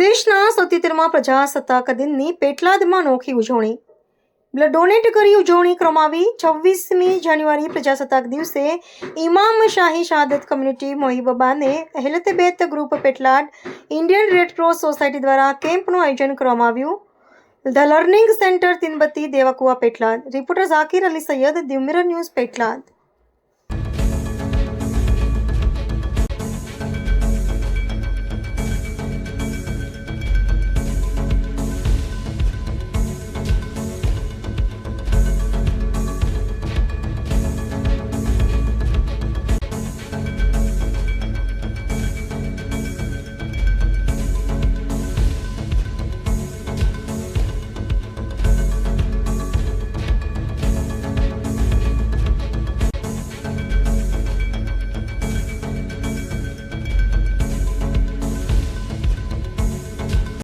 દેશના સત્યોતેરમાં પ્રજાસત્તાક દિનની પેટલાદમાં અનોખી ઉજવણી. બ્લડ ડોનેટ કરી ઉજવણી કરવામાં આવી છવ્વીસમી જાન્યુઆરી પ્રજાસત્તાક દિવસે ઇમામ શાહી શહાદત કમ્યુનિટી મોહિબબાને અહેલતબેત group Petlad Indian red cross society દ્વારા કેમ્પનું આયોજન કરવામાં આવ્યું. The learning centre Tinbatti Devakuva Petlad. Reporter Zakir Ali Sayed Div mirror news Petlad.